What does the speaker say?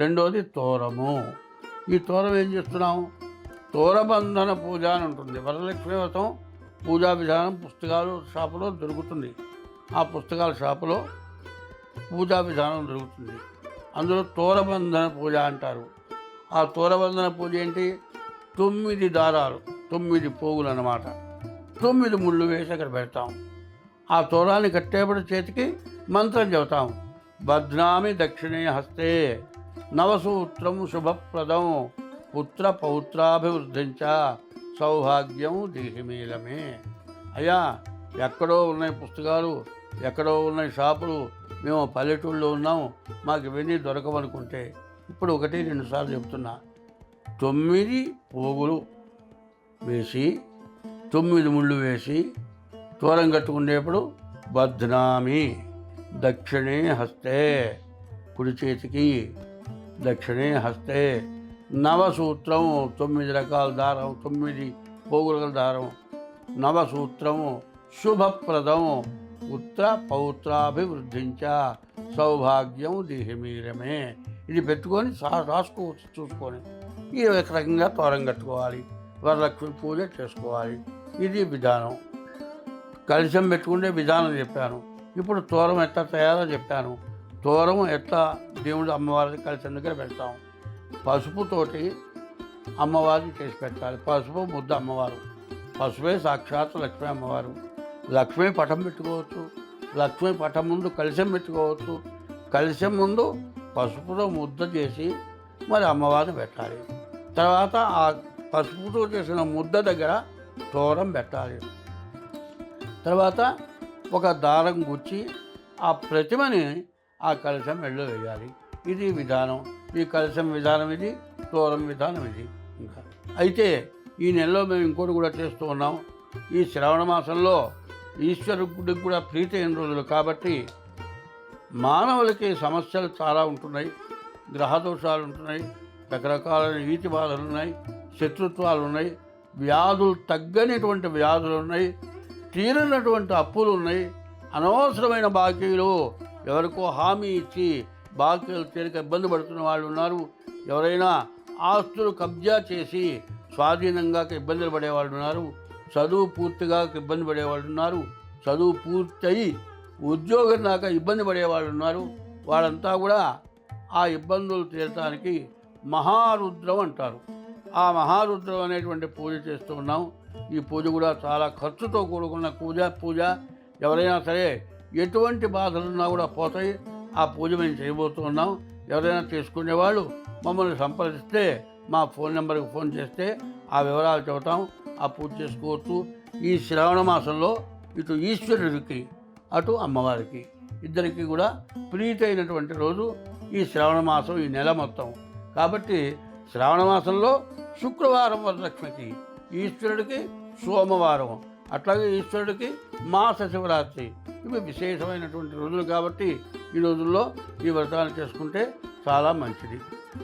రెండోది తోరము. ఈ తోరం ఏం చేస్తున్నాం తోరబంధన పూజ అని ఉంటుంది. వరలక్ష్మి వ్రతం పూజా విధానం పుస్తకాలు షాపులో దొరుకుతుంది. ఆ పుస్తకాల షాపులో పూజా విధానం దొరుకుతుంది. అందులో తోరబంధన పూజ అంటారు. ఆ తోరబంధన పూజ ఏంటి? తొమ్మిది దారాలు తొమ్మిది పోగులు అన్నమాట. తొమ్మిది ముళ్ళు వేసి అక్కడ పెడతాం ఆ తోరాన్ని కట్టేపటి చేతికి మంత్రం చెబుతాం బద్నామి దక్షిణే హస్తే. నవసూత్రం శుభప్రదం. పుత్ర పౌత్రాభివృద్ధించ సౌభాగ్యం దేహిమీలమే అయ్యా ఎక్కడో ఉన్నాయి పుస్తకాలు ఎక్కడో ఉన్నాయి షాపులు మేము పల్లెటూళ్ళలో ఉన్నాం మాకు ఇవన్నీ దొరకవనుకుంటే. ఇప్పుడు ఒకటి రెండు సార్లు చెప్తున్నా. తొమ్మిది పోగులు వేసి తొమ్మిది ముళ్ళు వేసి తోరం కట్టుకునేప్పుడు బద్నామి దక్షిణే హస్తే కుడి చేతికి దక్షిణే హస్తే నవసూత్రం తొమ్మిది రకాల దారం తొమ్మిది పోగుల దారం. నవసూత్రము శుభప్రదం ఉత్తర పౌత్రాభివృద్ధించ సౌభాగ్యం దిహిమీరమే ఇది పెట్టుకొని రాసుకోవచ్చు చూసుకొని. ఈ ఒక రకంగా తోరం కట్టుకోవాలి. వరలక్ష్మి పూజ చేసుకోవాలి. ఇది విధానం. కలిసం పెట్టుకునే విధానం చెప్పాను. ఇప్పుడు తోరం ఎట్లా తయారో చెప్పాను. దూరం ఎట్లా దేవుడు అమ్మవారి కలశం దగ్గర పెడతాం పసుపుతోటి అమ్మవారిని చేసి పెట్టాలి. పసుపు ముద్ద అమ్మవారు. పసుపే సాక్షాత్ లక్ష్మీ అమ్మవారు. లక్ష్మీ పటం పెట్టుకోవచ్చు. లక్ష్మీ పటం ముందు కలశం పెట్టుకోవచ్చు. కలశం ముందు పసుపుతో ముద్ద చేసి మరి అమ్మవారిని పెట్టాలి. తర్వాత ఆ పసుపుతో చేసిన ముద్ద దగ్గర తోరం పెట్టాలి. తర్వాత ఒక దారం గుచ్చి ఆ ప్రతిమని ఆ కలశం మెళ్ళో వేయాలి. ఇది విధానం. ఈ కలశం విధానం ఇది తోరం విధానం ఇది ఇంకా. అయితే ఈ నెలలో మేము ఇంకోటి కూడా చేస్తూ ఉన్నాం. ఈ శ్రావణ మాసంలో ఈశ్వరుడికి కూడా ప్రీతి అయిన రోజులు కాబట్టి మానవులకి సమస్యలు చాలా ఉంటున్నాయి. గ్రహదోషాలు ఉంటున్నాయి. రకరకాలైన ఈతి బాధలు ఉన్నాయి. శత్రుత్వాలు ఉన్నాయి. వ్యాధులు తగ్గనిటువంటి వ్యాధులు ఉన్నాయి. తీరినటువంటి అప్పులు ఉన్నాయి. అనవసరమైన బాకీలు ఎవరికో హామీ ఇచ్చి బాకీలు తీరిక ఇబ్బంది పడుతున్న వాళ్ళు ఉన్నారు. ఎవరైనా ఆస్తులు కబ్జా చేసి స్వాధీనంగా ఇబ్బందులు పడేవాళ్ళు ఉన్నారు. చదువు పూర్తిగా ఇబ్బంది పడేవాళ్ళు ఉన్నారు. చదువు పూర్తయి ఉద్యోగం దాకా ఇబ్బంది పడేవాళ్ళు ఉన్నారు. వాళ్ళంతా కూడా ఆ ఇబ్బందులు తీరటానికి మహారుద్రం అంటారు. ఆ మహారుద్రం అనేటువంటి పూజ చేస్తూ ఉన్నాం. ఈ పూజ కూడా చాలా ఖర్చుతో కూడుకున్న పూజ పూజ. ఎవరైనా సరే ఎటువంటి బాధలున్నా కూడా పోతాయి. ఆ పూజ మేము చేయబోతున్నాం ఎవరైనా తీసుకునేవాళ్ళు మమ్మల్ని సంప్రదిస్తే మా ఫోన్ నెంబర్కి ఫోన్ చేస్తే ఆ వివరాలు చెబుతాం. ఆ పూజ చేసుకోవచ్చు. ఈ శ్రావణ మాసంలో ఇటు ఈశ్వరుడికి అటు అమ్మవారికి ఇద్దరికి కూడా ప్రీతి అయినటువంటి రోజు ఈ శ్రావణ మాసం ఈ నెల మొత్తం. కాబట్టి శ్రావణ మాసంలో శుక్రవారం వరలక్ష్మికి ఈశ్వరుడికి సోమవారం అట్లాగే ఈశ్వరుడికి మాస శివరాత్రి ఇవి విశేషమైనటువంటి రోజులు కాబట్టి ఈ రోజుల్లో ఈ వ్రతాలు చేసుకుంటే చాలా మంచిది.